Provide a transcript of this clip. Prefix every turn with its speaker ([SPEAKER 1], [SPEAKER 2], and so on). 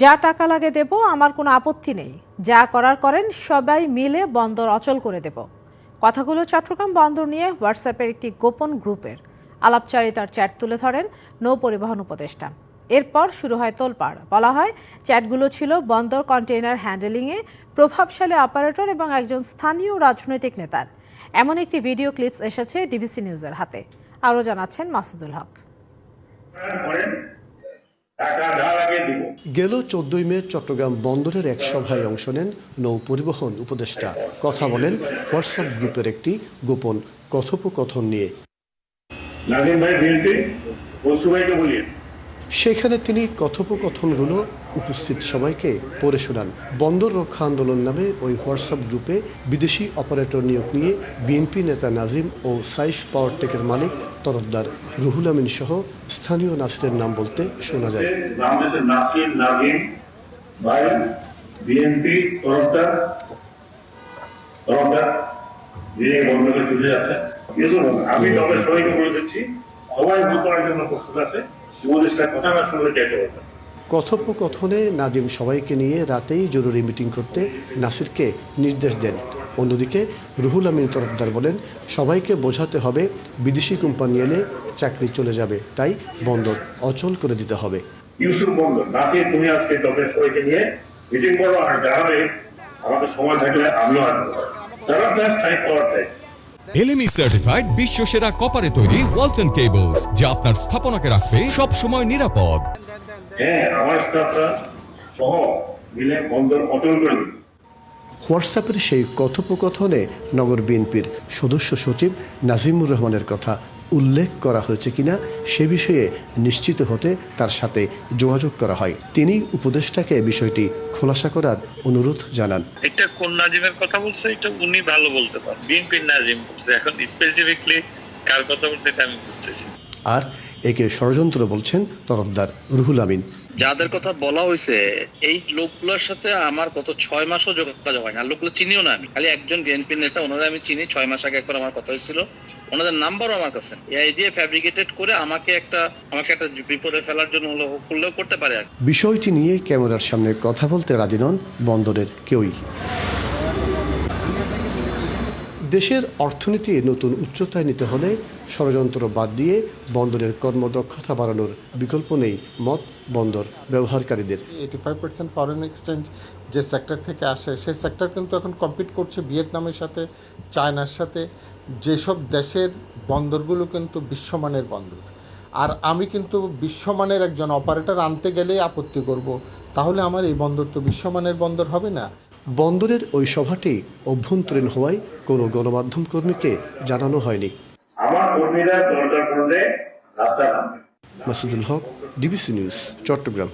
[SPEAKER 1] যা টাকা লাগে দেব, আমার কোনো আপত্তি নেই। যা করার করেন, সবাই মিলে বন্দর অচল করে দেব। কথাগুলো চট্টগ্রাম বন্দর নিয়ে হোয়াটসঅ্যাপের একটি গোপন গ্রুপের আলাপচারিতার চ্যাট তুলে ধরেন নৌ পরিবহন উপদেষ্টা। এরপর শুরু হয় তোলপাড়। বলা হয়, চ্যাটগুলো ছিল বন্দর কন্টেইনার হ্যান্ডেলিংয়ে প্রভাবশালী অপারেটর এবং একজন স্থানীয় রাজনৈতিক নেতার। এমন একটি ভিডিও ক্লিপস এসেছে ডিবিসি নিউজের হাতে। আরও জানাচ্ছেন মাসুদুল হক
[SPEAKER 2] করেন টাকা যা লাগে দিব
[SPEAKER 3] গেল চোদ্দই মে চট্টগ্রাম বন্দরের এক সভায় অংশ নেন নৌ পরিবহন উপদেষ্টা। কথা বলেন হোয়াটসঅ্যাপ গ্রুপের একটি গোপন কথোপকথন নিয়ে।
[SPEAKER 2] নাজিম ভাই বিএনপি ওসু ভাইকে বলিয়ে।
[SPEAKER 3] সেখানে তিনি কথোপকথনগুলো উপস্থিত সবাইকে পড়ে শোনান। বন্দর রক্ষা আন্দোলন নামে ওই হোয়াটসঅ্যাপ গ্রুপে বিদেশি অপারেটর নিয়োগ নিয়ে বিএনপি নেতা নাজিম ও সাইফ পাওয়ারটেকের মালিক তরফদার রুহুল আমিন সহ স্থানীয় নাসিরের নাম বলতে শোনা যায়।
[SPEAKER 2] বাংলাদেশের নাসির নাজিম ভাই বিএনপি তরফদার তরফদার যিনি বন্ধকে ছুটে যাচ্ছেন। আমি তবে সবাইকে বলে দিচ্ছি সবাই ভোট করার জন্য প্রস্তুত আছে।
[SPEAKER 3] কথোপকথনে নাজিম সবাইকে নিয়ে রাতেই জরুরি মিটিং করতে নাসিরকে নির্দেশ দেন। অন্যদিকে রুহুল আমিন তরফদার বলেন সবাইকে বোঝাতে হবে বিদেশি কোম্পানি এলে চাকরি চলে যাবে তাই বন্দর অচল করে দিতে হবে।
[SPEAKER 2] ইউসুফ বন্ধ নাসির তুমি আজকে তবে সবাইকে নিয়ে মিটিং করো আর জানাবে আমাদের সময় থাকলে আমিও আসব। Tarafdar side power
[SPEAKER 4] LME certified বিশ্ব সেরা কপারে তৈরি ওয়ালটন কেবলস যা আপনার স্থাপনাকে রাখবে সব সময় নিরাপদ।
[SPEAKER 2] হ্যাঁ আমার স্টাফরা সহ মিলে বন্দর অচল করে
[SPEAKER 3] হোয়াটসঅ্যাপের সেই কথোপকথনে নগর বিএনপির সদস্য সচিব নাজিমুর রহমানের কথা উল্লেখ করা হয়েছে কিনা সে বিষয়ে নিশ্চিত হতে তার সাথে যোগাযোগ করা হয়। তিনি উপদেষ্টাকে বিষয়টি খোলাসা করার অনুরোধ জানান।
[SPEAKER 5] এটা কোন নাজিমের কথা বলছে? এটা উনি ভালো বলতে পারেন। বিএনপির নাজিম বলছে। এখন স্পেসিফিকলি কার কথা বলছে এটা আমি বুঝতেছি
[SPEAKER 3] আর একে ষড়যন্ত্র বলছেন তরফদার রুহুল আমিন।
[SPEAKER 6] যাদের কথা বলা হয়েছে এই লোকগুলোর সাথে আমার গত ছয় মাসও যোগাযোগ হয় না আর লোকগুলো চিনিও না আমি। খালি একজন বিএনপি নেতা ওনারা আমি চিনি। ছয় মাস আগে একবার আমার কথা হয়েছিল। ওনাদের নাম্বারও আমার কাছে। এই দিয়ে ফ্যাব্রিকেটেড করে আমাকে একটা আমাকে একটা বিপদে ফেলার জন্য হলো করলেও করতে পারে
[SPEAKER 3] বিষয়টি নিয়ে ক্যামেরার সামনে কথা বলতে রাজি নন বন্দরের কেউই। দেশের অর্থনীতি নতুন উচ্চতায় নিতে হলে ষড়যন্ত্র বাদ দিয়ে বন্দরের কর্মদক্ষতা বাড়ানোর বিকল্প নেই মত বন্দর ব্যবহারকারীদের।
[SPEAKER 7] Eighty five percent foreign exchange যে সেক্টর থেকে আসে, সেই সেক্টর কিন্তু এখন কম্পিট করছে ভিয়েতনামের সাথে, চায়নার সাথে। যেসব দেশের বন্দরগুলো কিন্তু বিশ্বমানের বন্দর। আর আমি কিন্তু বিশ্বমানের একজন অপারেটর আনতে গেলেই আপত্তি করব, তাহলে আমার এই বন্দর তো বিশ্বমানের বন্দর হবে না।
[SPEAKER 3] বন্দরের ওই সভাটি অভ্যন্তরীণ হওয়ায় কোনো গণমাধ্যম কর্মীকে জানানো হয়নি। Masudul Haque DBC news Chattogram.